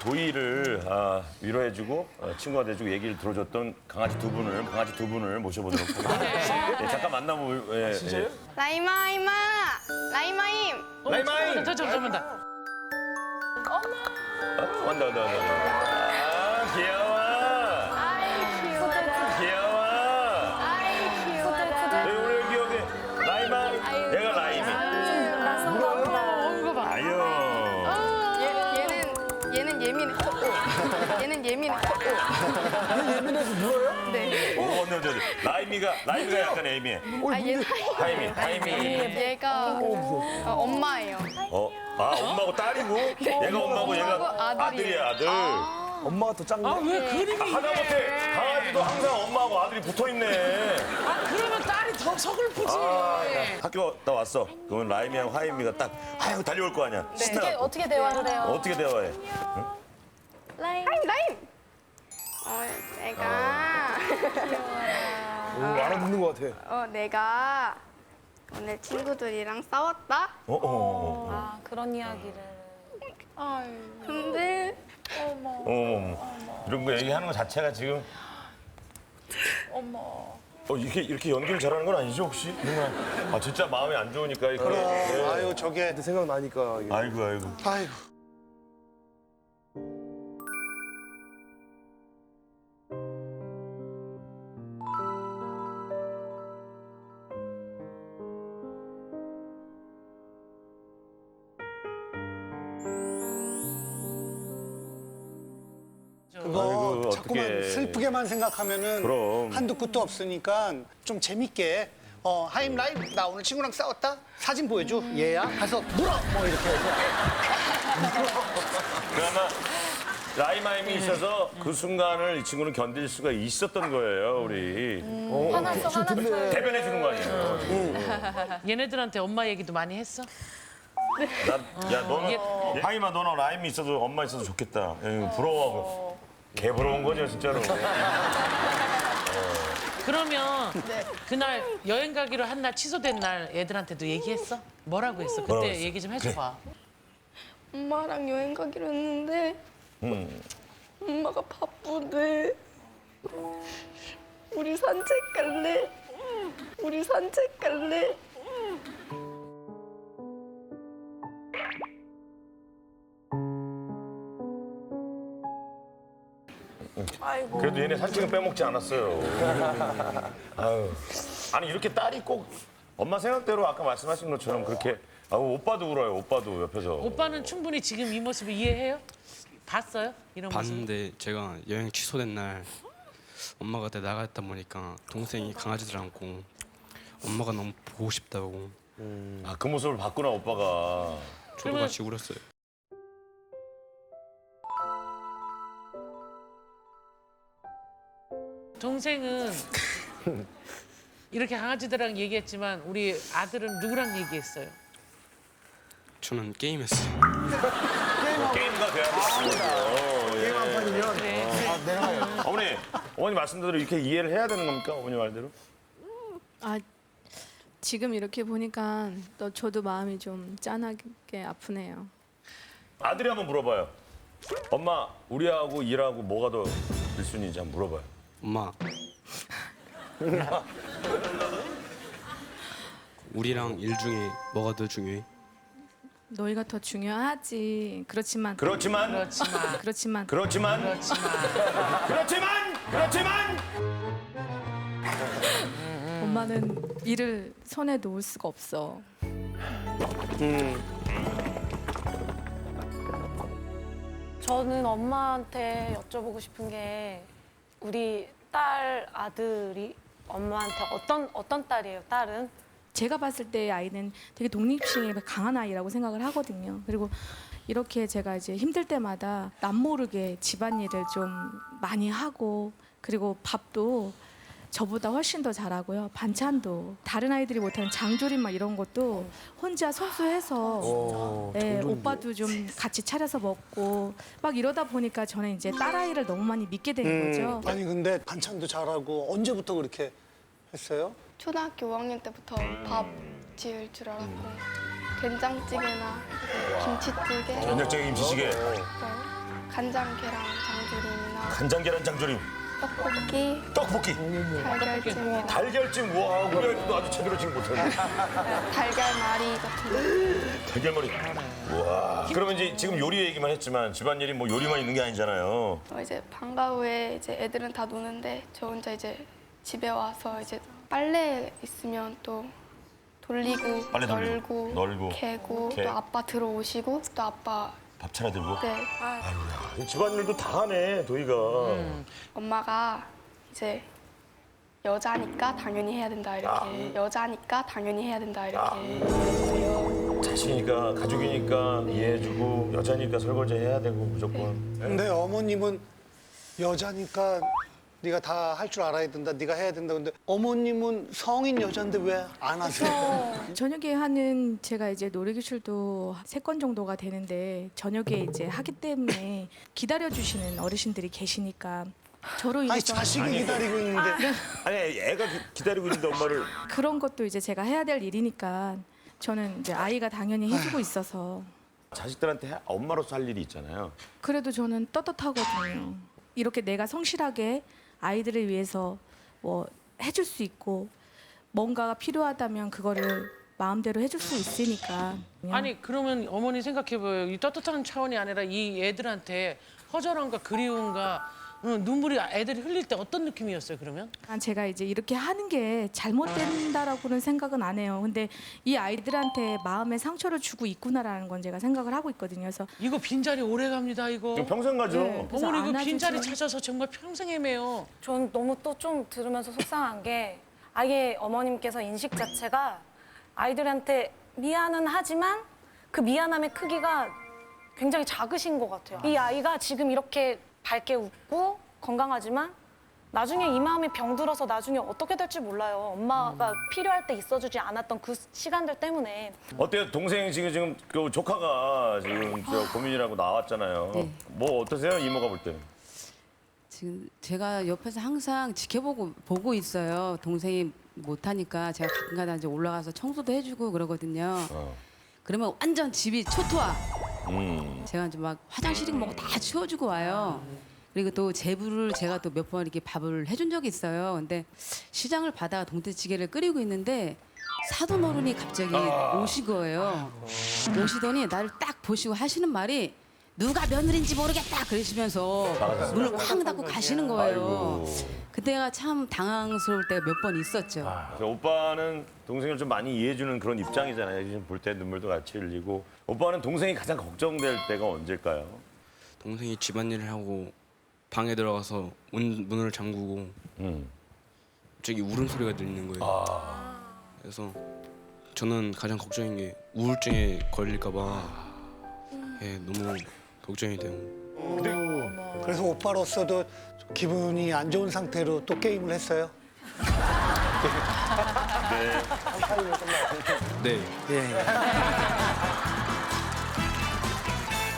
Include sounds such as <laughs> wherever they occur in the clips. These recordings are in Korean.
도희를 아, 위로해주고 어, 친구가 돼주고 얘기를 들어줬던 강아지 두 분을 강아지 두 분을 모셔보도록 하겠습니다. 네, 잠깐 만나보. 예, 진짜요? 라이마 이마 라이마임 라이마이. 저, 저, 저만 다. 어, 온다 온다 온다. 아 귀여워. 아이 예민해 <laughs> 예민해서 물어요? 네. 오, 언니 언니 언니. 라임이가 라임이가 약간 에이미해. 아 얘는 하이미 하이미. 얘가 어, 엄마예요 어, 아 엄마고 딸이고 얘가 엄마고 얘가 엄마고 아들이에요. 아들이야 아들. 엄마가 더 짠가? 아, 왜 그림이. 하다못해 강아지도 항상 엄마하고 아들이 붙어 있네. 아, 그러면 딸이 더 서글프지. 아, 학교 나 왔어. 그러면 라임이랑 하임이가 딱 아유 달려올 거 아니야. 신나. 어떻게, 어떻게 대화를 해요? 어떻게 대화해? 라임 라임 어 내가 오, 알아듣는 것 같아. 어 내가 오늘 친구들이랑 싸웠다 어, 어, 어. 아, 그런 이야기를. 근데 어, 어. 이런 거 얘기하는 거 자체가 지금. 어머. 어 이렇게 이렇게 연기를 잘하는 건 아니죠 혹시? 정말. 아 진짜 마음이 안 좋으니까. 네. 아유 저게 생각나니까. 이게. 아이고 아이고. 아이고 자꾸만. 슬프게만 생각하면은 그럼. 한도 끝도 없으니까 좀 재밌게 어 하임 라임 나 오늘 친구랑 싸웠다 사진 보여줘 얘야 가서 물어 뭐 이렇게 해서 <laughs> 그나마 라이마임이 있어서 그 순간을 이 친구는 견딜 수가 있었던 거예요 우리. 화났어, 화났어. 대변해 주는 거 아니에요. <laughs> 얘네들한테 엄마 얘기도 많이 했어? 난, 야 너는 얘- 하이마 너는 라임이 있어도 엄마 있어도 좋겠다. 야, 부러워하고. 개 부러운 거죠 진짜로. <laughs> 그러면 그날 여행 가기로 한 날 취소된 날 애들한테도 얘기했어? 뭐라고 했어? 그때 뭐라고 했어? 얘기 좀 해줘봐. 엄마랑 여행 가기로 했는데 엄마가 바쁘대 우리 산책 갈래 우리 산책 갈래 그래도 얘네 산책은 빼먹지 않았어요. <laughs> 아유. 아니 이렇게 딸이 꼭 엄마 생각대로 아까 말씀하신 것처럼 그렇게 아, 오빠도 울어요. 오빠도 옆에서. 오빠는 충분히 지금 이 모습을 이해해요? 봤어요? 이런 모습? 봤는데 제가 여행 취소된 날 엄마가 그때 나갔다 보니까 동생이 강아지들 안고 엄마가 너무 보고 싶다고 아, 그 모습을 봤구나 오빠가. 저도 그러면- 같이 울었어요. 동생은 이렇게 강아지들랑 얘기했지만 우리 아들은 누구랑 얘기했어요? 저는 게임했어요. 게임과 대화를 게임 한 판이면. 그래. 아, 내가. 어머니, 어머니 말씀대로 이렇게 이해를 해야 되는 겁니까? 어머니 말대로? 아 지금 이렇게 보니까 또 저도 마음이 좀 짠하게 아프네요. 아들이 한번 물어봐요. 엄마, 우리하고 일하고 뭐가 더 1순위인지 한번 물어봐요. 엄마. 우리랑 일 중에 뭐가 더 중요해? 너희가 더 중요하지. 그렇지만 그렇지만, 그렇지만 그렇지만 그렇지만, 그렇지만 그렇지만, 그렇지만. 엄마는 일을 손에 놓을 수가 없어. 저는 엄마한테 여쭤보고 싶은 게 우리 딸 아들이 엄마한테 어떤 어떤 딸이에요? 딸은 제가 봤을 때 아이는 되게 독립심이 강한 아이라고 생각을 하거든요. 그리고 이렇게 제가 이제 힘들 때마다 남 모르게 집안일을 좀 많이 하고 그리고 밥도 저보다 훨씬 더 잘하고요. 반찬도 다른 아이들이 못하는 장조림 막 이런 것도 혼자 손수해서 어, 네, 오빠도 좀 같이 차려서 먹고 막 이러다 보니까 저는 이제 딸아이를 너무 많이 믿게 된 거죠. 아니 근데 반찬도 잘하고 언제부터 그렇게 했어요? 초등학교 5학년 때부터 밥 지을 줄 알았고 된장찌개나 김치찌개 전략적인 김치찌개. 네. 간장 계란 장조림이나 간장 계란 장조림, 떡볶이, 떡볶이, 달걀찜이나 달걀찜. 와, 우리 아이도 아주 제대로 지금 못하네. <laughs> 달걀말이 같은 거. 달걀머리. 와. 그러면 이제 지금 요리 얘기만 했지만 집안일이 뭐 요리만 있는 게 아니잖아요. 어, 이제 방과 후에 이제 애들은 다 노는데 저 혼자 이제 집에 와서 이제 빨래 있으면 또 돌리고 빨래 돌리고, 널고, 널고, 개고 개. 또 아빠 들어오시고 또 아빠 밥 차려 들고. 네 아유야, 집안일도 다 하네, 도희가. 엄마가 이제 여자니까 당연히 해야 된다 이렇게 여자니까 당연히 해야 된다 이렇게 그러세요. 자식이니까, 가족이니까 이해해주고, 여자니까 설거지 해야 되고, 무조건. 근데 어머님은 여자니까 네가 다 할 줄 알아야 된다. 네가 해야 된다. 근데 어머님은 성인 여잔데 왜 안 하세요? <laughs> 저녁에 하는 제가 이제 놀이기술도 세 건 정도가 되는데 저녁에 이제 하기 때문에 기다려 주시는 어르신들이 계시니까 저로 아니 인해서 자식이 기다리고 있는데 아니, 애가 기- 기다리고 있는데 엄마를. 그런 것도 이제 제가 해야 될 일이니까 저는 이제 아이가 당연히 해주고 있어서 자식들한테 해- 엄마로서 할 일이 있잖아요. 그래도 저는 떳떳하거든요. 이렇게 내가 성실하게 아이들을 위해서 뭐 해줄 수 있고 뭔가가 필요하다면 그거를 마음대로 해줄 수 있으니까. 아니 그러면 어머니 생각해봐요. 이 떳떳한 차원이 아니라 이 애들한테 허전함과 그리움과 응, 눈물이 애들이 흘릴 때 어떤 느낌이었어요 그러면? 제가 이제 이렇게 하는 게 잘못된다라고는 생각은 안 해요. 근데 이 아이들한테 마음에 상처를 주고 있구나라는 건 제가 생각을 하고 있거든요. 그래서 이거 빈자리 오래 갑니다 이거. 이거 평생 가죠. 네. 그래서 어머니 그 안아주지- 빈자리 찾아서 정말 평생 헤매요. 전 너무 또 좀 들으면서 속상한 게 아예 어머님께서 인식 자체가 아이들한테 미안은 하지만 그 미안함의 크기가 굉장히 작으신 것 같아요. 이 아이가 지금 이렇게 밝게 웃고 건강하지만 나중에 이 마음이 병들어서 나중에 어떻게 될지 몰라요. 엄마가 필요할 때 있어주지 않았던 그 시간들 때문에 어때요? 동생 지금 지금 그 조카가 지금 저 고민이라고 나왔잖아요. 네. 뭐 어떠세요? 이모가 볼 때. 지금 제가 옆에서 항상 지켜보고 보고 있어요. 동생이 못하니까 제가 가끔가다 이제 올라가서 청소도 해주고 그러거든요. 어. 그러면 완전 집이 초토화. 음. 제가 이제 막 화장실이고 뭐고 다 치워주고 와요. 그리고 또 제부를 제가 또 몇 번 이렇게 밥을 해준 적이 있어요. 근데 시장을 받아 동태찌개를 끓이고 있는데 사돈 어른이 갑자기 오신 거예요. 오시더니 나를 딱 보시고 하시는 말이 누가 며느리인지 모르겠다 그러시면서 문을 쾅 닫고 가시는 거예요. 아이고. 그때가 참 당황스러울 때가 몇 번 있었죠. 아, 그 오빠는 동생을 좀 많이 이해해주는 그런 입장이잖아요. 지금 볼 때 눈물도 같이 흘리고. 오빠는 동생이 가장 걱정될 때가 언제일까요? 동생이 집안일을 하고 방에 들어가서 문, 문을 잠그고 음. 갑자기 울음소리가 들리는 거예요. 그래서 저는 가장 걱정인 게 우울증에 걸릴까 봐 예, 너무 걱정이 돼요. 그래서 오빠로서도 기분이 안 좋은 상태로 또 게임을 했어요. <laughs> 네.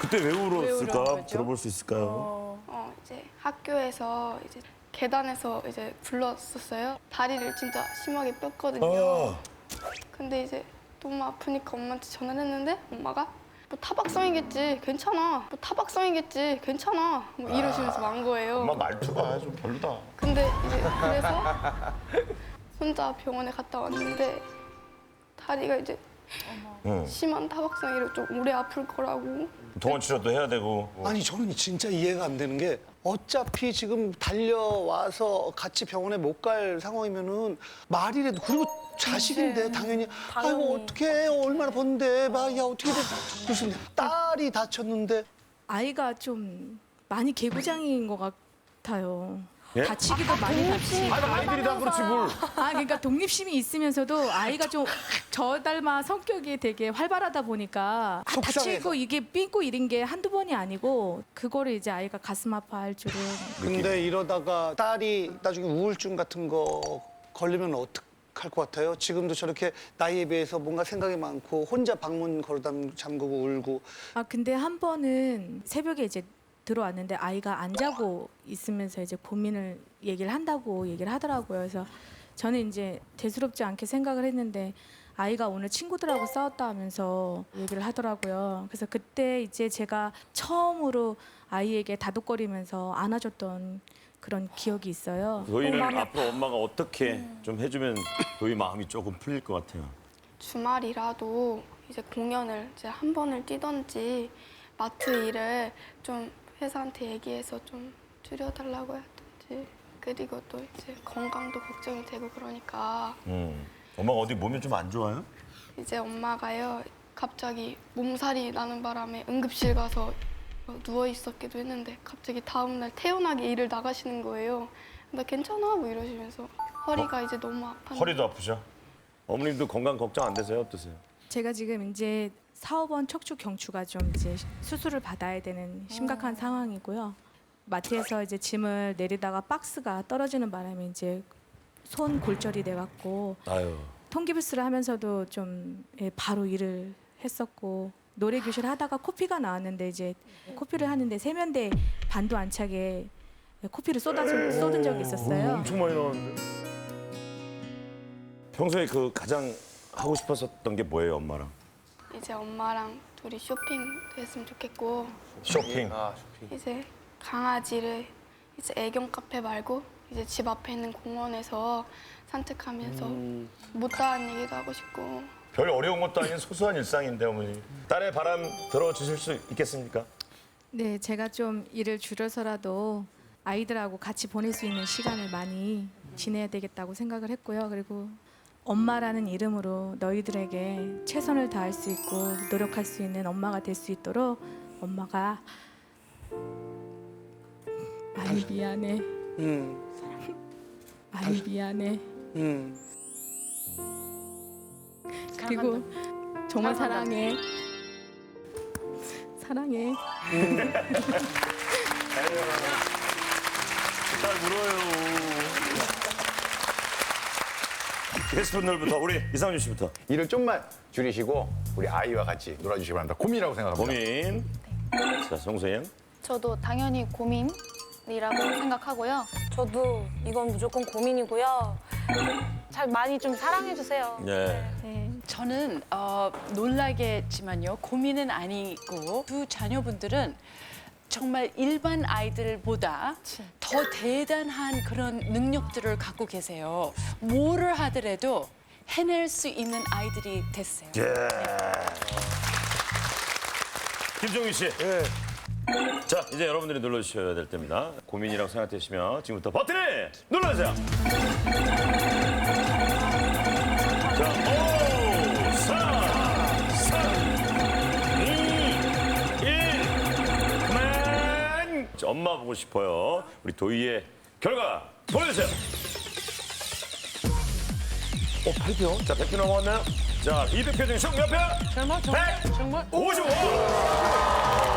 그때 왜 울었을까? 들어볼 수 있을까요? 어 이제 학교에서 이제 계단에서 이제 불렀었어요. 다리를 진짜 심하게 뺐거든요. 아, 근데 이제 너무 아프니까 엄마한테 전화를 했는데 엄마가 뭐 타박상이겠지 괜찮아 뭐 타박상이겠지 괜찮아 뭐 이러시면서 만 거예요 엄마 말투가 좀 별로다. 근데 이제 그래서 혼자 병원에 갔다 왔는데 다리가 이제 응. 심한 타박상이로 좀 오래 아플 거라고 동원 치료도 해야 되고. 아니 저는 진짜 이해가 안 되는 게 어차피 지금 달려와서 같이 병원에 못 갈 상황이면은 말이라도 그리고 자식인데 당연히 아이고 어떻게 얼마나 번데. 막야 어떻게 돼. 무슨 딸이 다쳤는데. 아이가 좀 많이 개구장인 것 같아요. 예? 다치기도 많이 다치고. 아니, 아이들이 다 그렇지 뭘. 아 그러니까 독립심이 있으면서도 아이가 좀 저 닮아 성격이 되게 활발하다 보니까 아, 속상해서. 다치고 이게 삥고 이런 게 한두 번이 아니고 그거를 이제 아이가 가슴 아파할 줄은 근데 이러다가 딸이 나중에 우울증 같은 거 걸리면 어떡할 것 같아요? 지금도 저렇게 나이에 비해서 뭔가 생각이 많고 혼자 방문 걸어 잠그고 울고 아 근데 한 번은 새벽에 이제 들어왔는데 아이가 안 자고 있으면서 이제 고민을 얘기를 한다고 얘기를 하더라고요. 그래서 저는 이제 대수롭지 않게 생각을 했는데 아이가 오늘 친구들하고 싸웠다 하면서 얘기를 하더라고요. 그래서 그때 이제 제가 처음으로 아이에게 다독거리면서 안아줬던 그런 기억이 있어요. 도희는 앞으로 엄마가 어떻게 좀 해주면 도희 마음이 조금 풀릴 것 같아요. 주말이라도 이제 공연을 이제 한 번을 뛰던지 마트 일을 좀 회사한테 얘기해서 좀 줄여달라고 하든지 그리고 또 이제 건강도 걱정이 되고 그러니까 음. 엄마가 어디 몸이 좀 안 좋아요? 이제 엄마가요 갑자기 몸살이 나는 바람에 응급실 가서 누워 있었기도 했는데 갑자기 다음 날 태어나게 일을 나가시는 거예요. 나 괜찮아 뭐 이러시면서 허리가 이제 너무 아팠는데 허리도 아프죠? 어머님도 건강 걱정 안 되세요? 어떠세요? 제가 지금 이제 사업원 척추 경추가 좀 이제 수술을 받아야 되는 심각한 상황이고요. 마트에서 이제 짐을 내리다가 박스가 떨어지는 바람에 이제 손 골절이 돼갖고 아유. 통기부스를 하면서도 좀 예, 바로 일을 했었고 노래 교실 하다가 코피가 나왔는데 이제 코피를 하는데 세면대 반도 안 차게 코피를 쏟아 쏟은 적이 있었어요. 엄청 많이 나왔는데. 평소에 그 가장 하고 싶었었던 게 뭐예요, 엄마랑? 이제 엄마랑 둘이 쇼핑도 했으면 좋겠고 쇼핑. 아, 쇼핑. 이제 강아지를 이제 애견 카페 말고 이제 집 앞에 있는 공원에서 산책하면서 못다한 얘기도 하고 싶고 별 어려운 것도 아닌 소소한 일상인데 어머니. 딸의 바람 들어주실 수 있겠습니까? 네, 제가 좀 일을 줄여서라도 아이들하고 같이 보낼 수 있는 시간을 많이 지내야 되겠다고 생각을 했고요. 그리고 엄마라는 이름으로 너희들에게 최선을 다할 수 있고 노력할 수 있는 엄마가 될 수 있도록 엄마가 많이 미안해. 음, 많이 미안해. 음. 그리고 정말 사랑해. 사랑해. <laughs> 딸 울어요. 게스트분들부터 우리 이상준 씨부터 일을 좀만 줄이시고 우리 아이와 같이 놀아주시기 바랍니다. 고민이라고 생각합니다. 고민. 자, 송소연. 저도 당연히 고민이라고 생각하고요. 저도 이건 무조건 고민이고요. 잘 많이 좀 사랑해 주세요. 네. 네. 저는 어, 놀라겠지만요 고민은 아니고 두 자녀분들은 정말 일반 아이들보다 더 대단한 그런 능력들을 갖고 계세요. 뭐를 하더라도 해낼 수 있는 아이들이 됐어요. 예. 김종민 씨. 예. 자, 이제 여러분들이 눌러주셔야 될 때입니다. 고민이라고 생각되시면 지금부터 버튼을 눌러주세요. 엄마 보고 싶어요. 우리 도희의 결과 보여주세요. 어, 8표. 자, 100표 넘어갔나요? 자, 200표 중에 총몇 표? 정말 정말 100! 정말 55!